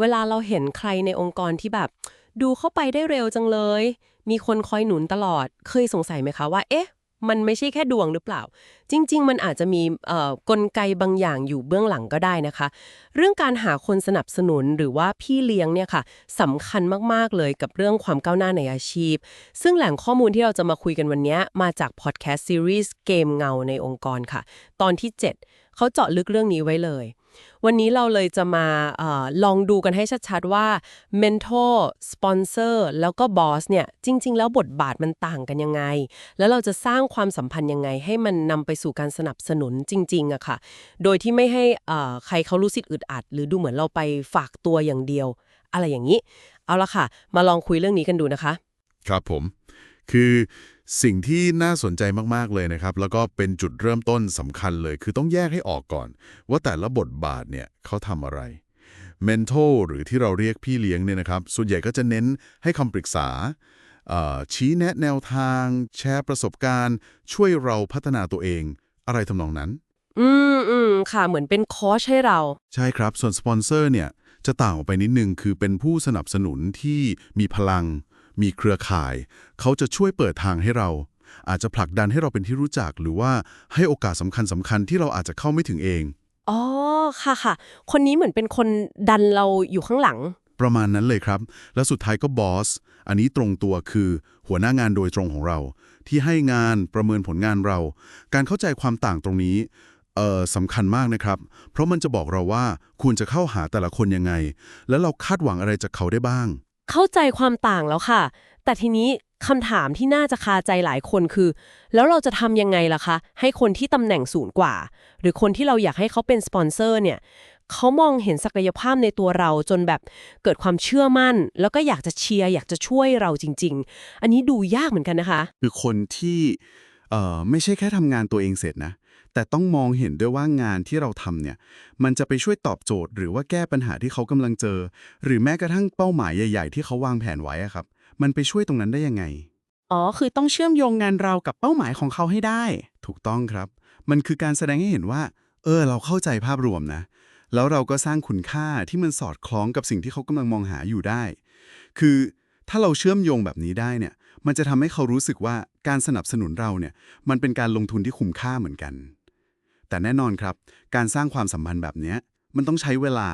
เวลาเราเห็นใครในองค์กรที่แบบ ดูเข้าไปได้เร็วจังเลย มีคนคอยหนุนตลอด เคยสงสัยไหมคะว่า เอ๊ะ มันไม่ใช่แค่ดวงหรือเปล่า จริง ๆ มันอาจจะมีเอ่อกลไกบางอย่างอยู่เบื้องหลังก็ได้นะคะ เรื่องการหาคนสนับสนุนหรือว่าพี่เลี้ยงเนี่ยค่ะสำคัญมากๆเลยกับเรื่องความก้าวหน้าในอาชีพ ซึ่งแหล่งข้อมูลที่เราจะมาคุยกันวันนี้มาจากพอดแคสต์ซีรีส์เกมเงาในองค์กรค่ะ ตอนที่ 7 เขาเจาะลึกเรื่องนี้ไว้เลย วันนี้เราเลยจะมาอลองดูกันให้ชัดๆว่า Mentor Sponsor แล้วก็ Boss เนี่ยจริง ๆ แล้วบทบาทมันต่างกันยังไง แล้วเราจะสร้างความสัมพันธ์ยังไง ให้มันนำไปสู่การสนับสนุนจริงๆอะค่ะ โดยที่ไม่ให้ใครเขารู้สึกอึดอัด หรือดูเหมือนเราไปฝากตัวอย่างเดียว อะไรอย่างนี้ เอาละค่ะ มาลองคุยเรื่องนี้กันดูนะคะ ครับผม คือสิ่งที่น่าสนใจมาก ๆ เลยนะครับ แล้วก็เป็นจุดเริ่มต้นสำคัญเลย คือต้องแยกให้ออกก่อน ว่าแต่ละบทบาทเนี่ยเขาทำอะไร เมน t ทหรือที่เราเรียกพี่เลี้ยงเนี่ยนะครับ ส่วนใหญ่ก็จะเน้นให้คำปรึกษาเอ่อชี้แนะแนวทาง แชร์ประสบการณ์ ช่วยเราพัฒนาตัวเอง อะไรทำนองนั้น อืมอืมค่ะ เหมือนเป็นโค้ชให้เรา ใช่ครับ ส่วนสปอนเซอร์เนี่ยจะต่างออกไปนิดนึง คือเป็นผู้สนับสนุนที่มีพลัง มีเครือข่าย เขาจะช่วยเปิดทางให้เรา อาจจะผลักดันให้เราเป็นที่รู้จัก หรือว่าให้โอกาสสำคัญสำคัญๆที่เราอาจจะเข้าไม่ถึงเอง อ๋อ ค่ะค่ะ คนนี้เหมือนเป็นคนดันเราอยู่ข้างหลัง ประมาณนั้นเลยครับ แล้วสุดท้ายก็บอส อันนี้ตรงตัวคือหัวหน้างานโดยตรงของเรา ที่ให้งานประเมินผลงานเรา การเข้าใจความต่างตรงนี้เอ่อสำคัญมากนะครับ เพราะมันจะบอกเราว่าควรจะเข้าหาแต่ละคนยังไง แล้วเราคาดหวังอะไรจากเขาได้บ้าง เข้าใจความต่างแล้วค่ะ แต่ทีนี้คำถามที่น่าจะคาใจหลายคนคือ แล้วเราจะทำยังไงล่ะคะ ให้คนที่ตำแหน่งสูงกว่า หรือคนที่เราอยากให้เขาเป็นสปอนเซอร์เนี่ยเขามองเห็นศักยภาพในตัวเราจนแบบเกิดความเชื่อมั่น แล้วก็อยากจะเชียร์อยากจะช่วยเราจริง ๆ อันนี้ดูยากเหมือนกันนะคะ คือคนที่เอ่อไม่ใช่แค่ทำงานตัวเองเสร็จนะ แต่ต้องมองเห็นด้วยว่างานที่เราทำเนี่ย มันจะไปช่วยตอบโจทย์ หรือว่าแก้ปัญหาที่เขากำลังเจอ หรือแม้กระทั่งเป้าหมายใหญ่ๆ ที่เขาวางแผนไว้อะครับ มันไปช่วยตรงนั้นได้ยังไง อ๋อ คือต้องเชื่อมโยงงานเรากับเป้าหมายของเขาให้ได้ ถูกต้องครับ มันคือการแสดงให้เห็นว่า เออ เราเข้าใจภาพรวมนะ แล้วเราก็สร้างคุณค่าที่มันสอดคล้องกับสิ่งที่เขากำลังมองหาอยู่ได้ คือถ้าเราเชื่อมโยงแบบนี้ได้เนี่ย มันจะทำให้เขารู้สึกว่าการสนับสนุนเราเนี่ย มันเป็นการลงทุนที่คุ้มค่าเหมือนกัน แต่แน่นอนครับ การสร้างความสัมพันธ์แบบนี้มันต้องใช้เวลา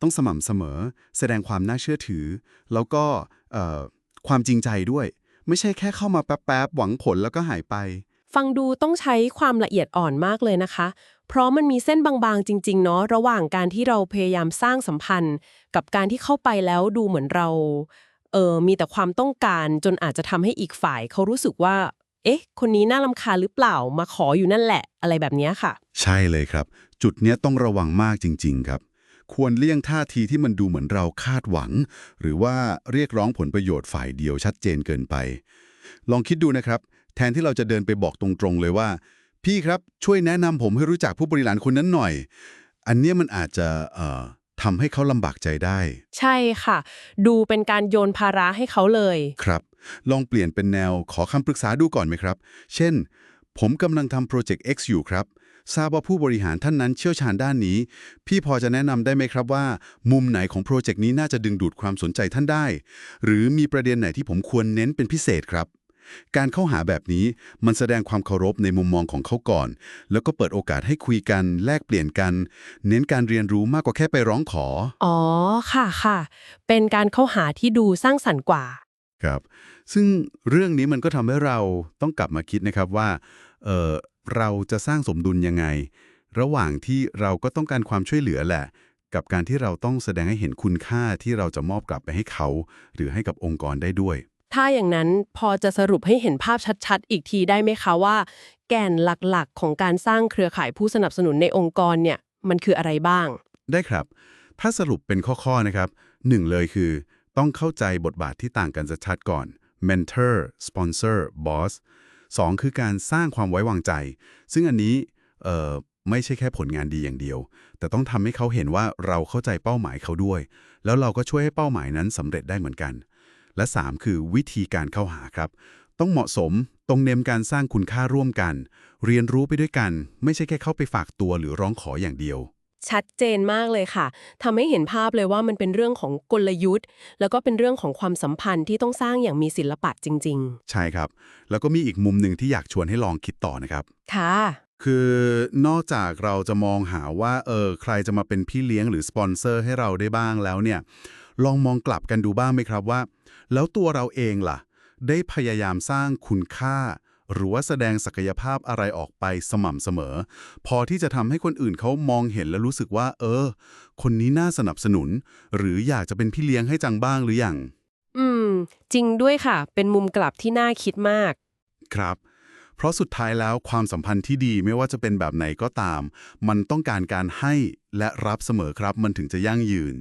ต้องสม่ำเสมอ แสดงความน่าเชื่อถือ แล้วก็ความจริงใจด้วย ไม่ใช่แค่เข้ามาแป๊บๆหวังผลแล้วก็หายไป ฟังดูต้องใช้ความละเอียดอ่อนมากเลยนะคะ เพราะมันมีเส้นบางๆ จริง ๆ เนาะระหว่างการที่เราพยายามสร้างสัมพันธ์ กับการที่เข้าไปแล้วดูเหมือนเราเออมีแต่ความต้องการจนอาจจะทำให้อีกฝ่ายเขารู้สึกว่า เอ๊ะ คนนี้น่ารำคาญหรือเปล่ามาขออยู่นั่นแหละ อะไรแบบเนี้ยค่ะ ใช่เลยครับ จุดเนี้ยต้องระวังมากจริง ๆ ครับ ควรเลี่ยงท่าทีที่มันดูเหมือนเราคาดหวัง หรือว่าเรียกร้องผลประโยชน์ฝ่ายเดียวชัดเจนเกินไป ลองคิดดูนะครับ แทนที่เราจะเดินไปบอกตรงๆเลยว่า พี่ครับช่วยแนะนำผมให้รู้จักผู้บริหารคนนั้นหน่อย อันเนี้ยมันอาจจะเอ่อทำให้เขาลำบากใจได้ ใช่ค่ะ ดูเป็นการโยนภาระให้เขาเลย ครับ ลองเปลี่ยนเป็นแนวขอคำปรึกษาดูก่อนไหมครับ เช่น ผมกำลังทำโปรเจกต์ X อยู่ครับ ทราบว่าผู้บริหารท่านนั้นเชี่ยวชาญด้านนี้ พี่พอจะแนะนำได้ไหมครับว่า มุมไหนของโปรเจกต์นี้น่าจะดึงดูดความสนใจท่านได้ หรือมีประเด็นไหนที่ผมควรเน้นเป็นพิเศษครับการเข้าหาแบบนี้มันแสดงความเคารพในมุมมองของเขาก่อน แล้วก็เปิดโอกาสให้คุยกัน แลกเปลี่ยนกัน เน้นการเรียนรู้มากกว่าแค่ไปร้องขอ อ๋อ ค่ะค่ะ เป็นการเข้าหาที่ดูสร้างสรรค์กว่า ครับ ซึ่งเรื่องนี้มันก็ทำให้เราต้องกลับมาคิดนะครับว่าเออเราจะสร้างสมดุลยังไง ระหว่างที่เราก็ต้องการความช่วยเหลือแหละ กับการที่เราต้องแสดงให้เห็นคุณค่าที่เราจะมอบกลับไปให้เขา หรือให้กับองค์กรได้ด้วย ถ้าอย่างนั้นพอจะสรุปให้เห็นภาพชัด ๆ อีกทีได้ไหมคะว่า แก่นหลักๆ ของการสร้างเครือข่ายผู้สนับสนุนในองค์กรเนี่ยมันคืออะไรบ้าง ได้ครับ ถ้าสรุปเป็นข้อๆนะครับหนึ่งเลยคือ ต้องเข้าใจบทบาทที่ต่างกันชัดก่อน mentor sponsor boss สองคือการสร้างความไว้วางใจ ซึ่งอันนี้เอ่อไม่ใช่แค่ผลงานดีอย่างเดียว แต่ต้องทำให้เขาเห็นว่าเราเข้าใจเป้าหมายเขาด้วย แล้วเราก็ช่วยให้เป้าหมายนั้นสำเร็จได้เหมือนกัน และ 3 คือวิธีการเข้าหาครับ ต้องเหมาะสมตรงเน้นการสร้างคุณค่าร่วมกัน เรียนรู้ไปด้วยกัน ไม่ใช่แค่เข้าไปฝากตัวหรือร้องขออย่างเดียว ชัดเจนมากเลยค่ะทำให้เห็นภาพเลยว่ามันเป็นเรื่องของกลยุทธ์ แล้วก็เป็นเรื่องของความสัมพันธ์ที่ต้องสร้างอย่างมีศิลปะจริงใช่ครับ แล้วก็มีอีกมุมหนึ่งที่อยากชวนให้ลองคิดต่อนะครับๆค่ะ คือนอกจากเราจะมองหาว่าเออใครจะมาเป็นพี่เลี้ยงหรือสปอนเซอร์ให้เราได้บ้างแล้วเนี่ย ลองมองกลับกันดูบ้างไหมครับว่า แล้วตัวเราเองล่ะ ได้พยายามสร้างคุณค่า หรือว่าแสดงศักยภาพอะไรออกไปสม่ำเสมอ พอที่จะทำให้คนอื่นเขามองเห็นและรู้สึกว่า เออ คนนี้น่าสนับสนุน หรืออยากจะเป็นพี่เลี้ยงให้จังบ้างหรือยังอืม จริงด้วยค่ะ เป็นมุมกลับที่น่าคิดมาก ครับ เพราะสุดท้ายแล้วความสัมพันธ์ที่ดีไม่ว่าจะเป็นแบบไหนก็ตาม มันต้องการการให้และรับเสมอครับ มันถึงจะยั่งยืน